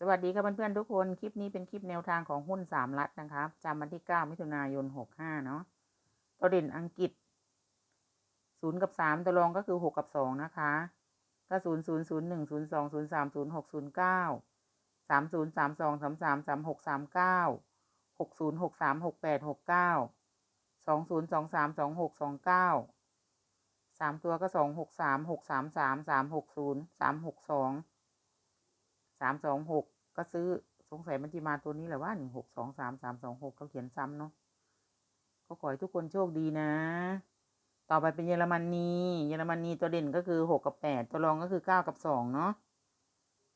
สวัสดีค่ะเพื่อนๆทุกคน คลิปนี้เป็นคลิปแนวทางของหุ้นสามรัฐนะคะจำวันที่เก้ามิถุนายนหกห้าเนาะตัวเด่นอังกฤษศูนย์กับสามตัวรองก็คือหกกับสองนะคะก็ศูนย์ศูนย์ศูนย์หนึ่งศูนย์สองศูนย์สามศูนย์หกศูนย์เก้าสามศูนย์สามสองสามสามสามหกสามเก้าหกศูนย์หกสามหกแปดหกเก้าสองศูนย์สองสามสองหกสองเก้าสามตัวก็สองหกสามหกสามสามสามหกศูนย์สามหกสอง สามสองหกก็ซื้อสงสัยมันจะมาตัวนี้แหละว่าหนึ่งหกสองสามสามสองหกเขาเขียนซ้ำเนาะก็ขอให้ทุกคนโชคดีนะ ต่อไปเป็นเยอรมนีเยอรมนีตัวเด่นก็คือหกกับแปดตัวรองก็คือเก้ากับสองเนาะ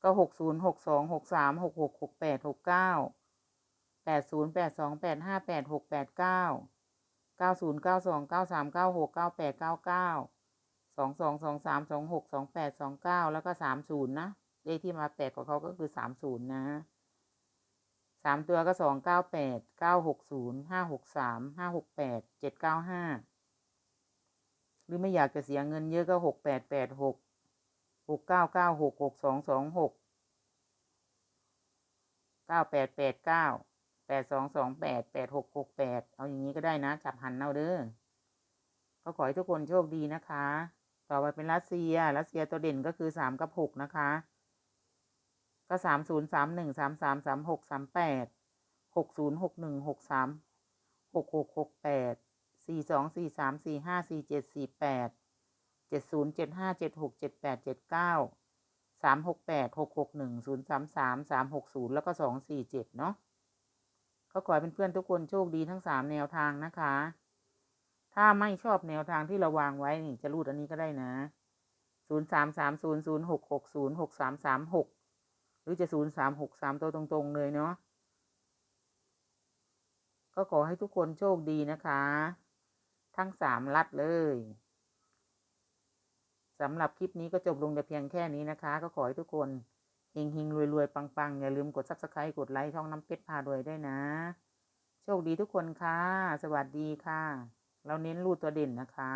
ก็หกศูนย์หกสองหกสามหกหกหกแปดหกเก้าแปดศูนย์แปดสองแปดห้าแปดหกแปดเก้าเก้าศูนย์เก้าสองเก้าสามเก้าหกเก้าแปดเก้าเก้าสองสองสองสามสองหกสองแปดสองเก้าแล้วก็สามศูนย์นะ เลขที่มาแปดของเขาก็คือสามศูนย์นะสามตัวก็สองเก้าแปดเก้าหกศูนย์ห้าหกสามห้าหกแปดเจ็ดเก้าห้าหรือไม่อยากจะเสียเงินเยอะก็หกแปดแปดหกหกเก้าเก้าหกหกสองสองหกเก้าแปดแปดเก้าแปดสองสองแปดแปดหกหกแปดเอาอย่างนี้ก็ได้นะ จับหันเอาเด้อก็ขอให้ทุกคนโชคดีนะคะ ต่อไปเป็นรัสเซีย รัสเซียตัวเด่นก็คือสามกับหกนะคะ ก็สามศูนย์สามหนึ่งสามสามสามหกสามแปดหกศูนย์หกหนึ่งหกสามหกหกหกแปดสี่สองสี่สามสี่ห้าสี่เจ็ดสี่แปดเจ็ดศูนย์เจ็ดห้าเจ็ดหกเจ็ดแปดเจ็ดเก้าสามหกแปดหกหกหนึ่งศูนย์สามสามสามหกศูนย์แล้วก็สองสี่เจ็ดเนาะก็ขอให้เพื่อนๆทุกคนโชคดีทั้งสามแนวทางนะคะ ถ้าไม่ชอบแนวทางที่เราวางไว้นี่จะรูดอันนี้ก็ได้นะศูนย์สามสามศูนย์ศูนย์หกหกศูนย์หกสามสามหก รือจะศูนย์สามหกสามตัวตรงๆเลยเนาะก็ขอให้ทุกคนโชคดีนะคะ ทั้งสามลัดเลยสำหรับคลิปนี้ก็จบลงแต่เพียงแค่นี้นะคะ ก็ขอให้ทุกคนเฮงเฮงรวยรวยปังปังอย่าลืมกดซับสไครต์กดไลค์ช่องน้ำเพชรพารวยได้นะ โชคดีทุกคนค่ะ สวัสดีค่ะ เราเน้นรูดตัวเด่นนะคะ